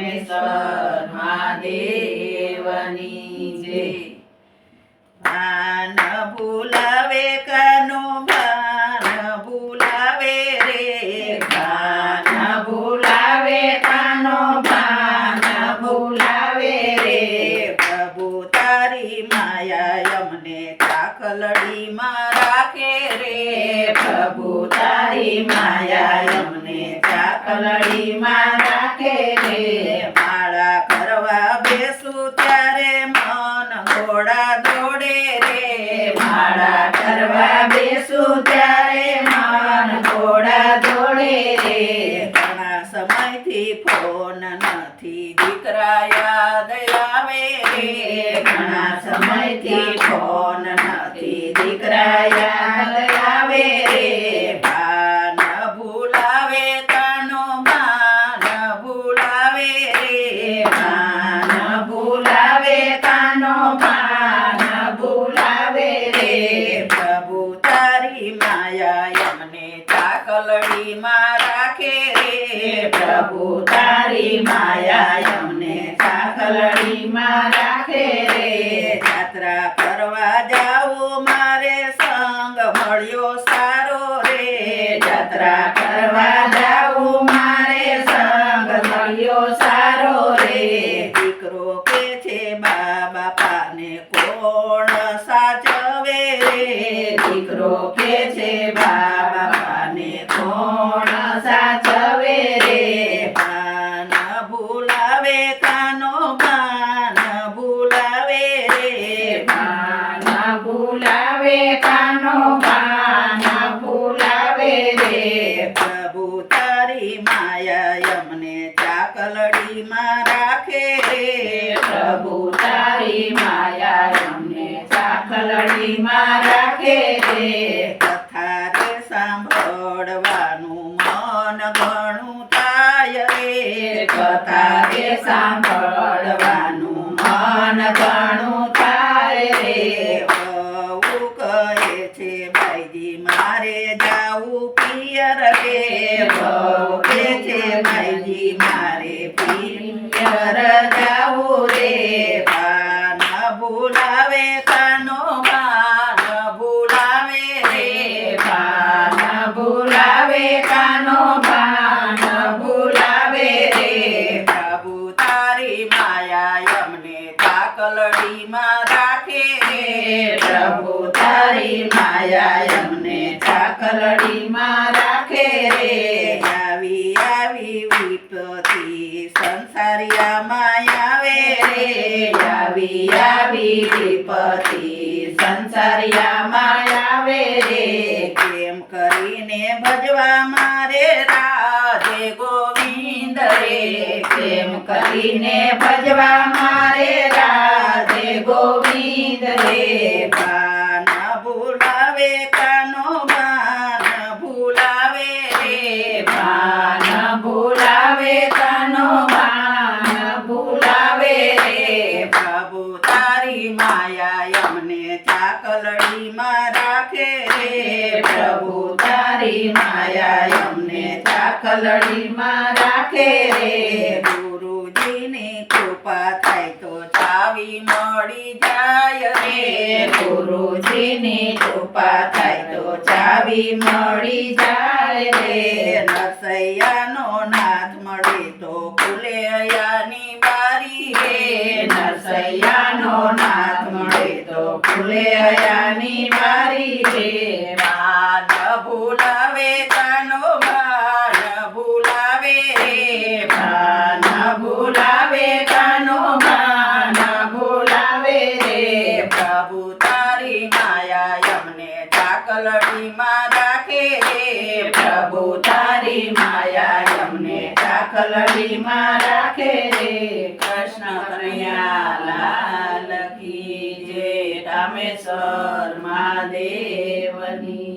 રામેશ્વર મહાદેવની જય ભાન ભૂલાવે, કનો ભાન ભૂલાવે રે, ભાન ભૂલાવે, કનો ભાન ભૂલાવે રે. પ્રભુ તારી માયા અમને કાકલડીમાં રાખે રે. પ્રભુ તારી માયા અમને ચાકલડીમાં રાખે રે માળા કરવા બેસું ત્યારે મન ઘોડા દોડે રે. માળા કરવા બેસું ત્યારે મન ઘોડા દોડે રે. ઘણા સમયથી ફોન નથી, દીકરા યાદ આવે રે. ઘણા સમયથી ફોન નથી, દીકરા યાદ ચાકલડીમાં રાખે રે પ્રભુ તારી માયા અમને ચાકલડીમાં રાખે રે. યાત્રા કરવા જાવું મારે સંગ મળ્યો સારો રે. યાત્રા કરવા જાવું મારે સંગ મળ્યો સારો રે. દીકરો કે છે બા બાપાને કોણ સાચવે રે? દીકરો કે છે બા બાપાને કોણ સાચવે રે ભાન ભૂલાવે કાનો ભાન ભૂલાવે રે ભાન ભૂલાવે કાનો ભાન ભૂલાવે રે પ્રભુ તારી માયા અમને ચાકલડીમાં રાખે. પ્રભુ તારી માયા અમને ચાકલડીમાં રાખે. કથા રે સાંભળવાનું મન ઘણું થાય. રે કથા રે સાંભળવાનું જાવું પિયર રે બહુ છે ભાઈજી મારે પિયર જાવું રે. ભાન ભૂલાવે, કાનો ભાન ભૂલાવે રે. ભાન ભૂલાવે, કાનો ભાન ભૂલાવે રે. પ્રભુ તારી માયા અમને કાકલડીમાં ચાકલડીમાં રાખે રે આવી આવી વિપતિ સંસારિયામાં આવે રે. આવી આવી વિપતિ સંસારિયામાં આવે રે. કેમ કરીને ભજવા મારે રાધે ગોવિંદ રે. કેમ કરીને ભજવા મારે રાધે ગોવિંદ રે. ભાન ભૂલાવે કાનો ભાન ભૂલાવે રે ભાન ભૂલાવે કાનો ભાન ભૂલાવે રે પ્રભુ તારી માયા અમને ચાકલડીમાં રાખે રે પ્રભુ, તારી માયા અમને ચાકલડીમાં રાખે રે ગુરુજીની કૃપા થાય તો ચાવી મળી જાય રે ગુરુજીની કૃપા થાય તો ચાવી મળી જાય રે ખુલે અયાની મારી રે માન ભૂલાવે કાનો માન ભૂલાવે રે માન ભૂલાવે કાનો માન ભૂલાવે રે. પ્રભુ તારી માયા અમને ચાકલડીમાં રાખે રે. પ્રભુ તારી માયા અમને ચાકલડીમાં રાખે રે. કૃષ્ણ કનૈયા રામેશ્વર મહાદેવની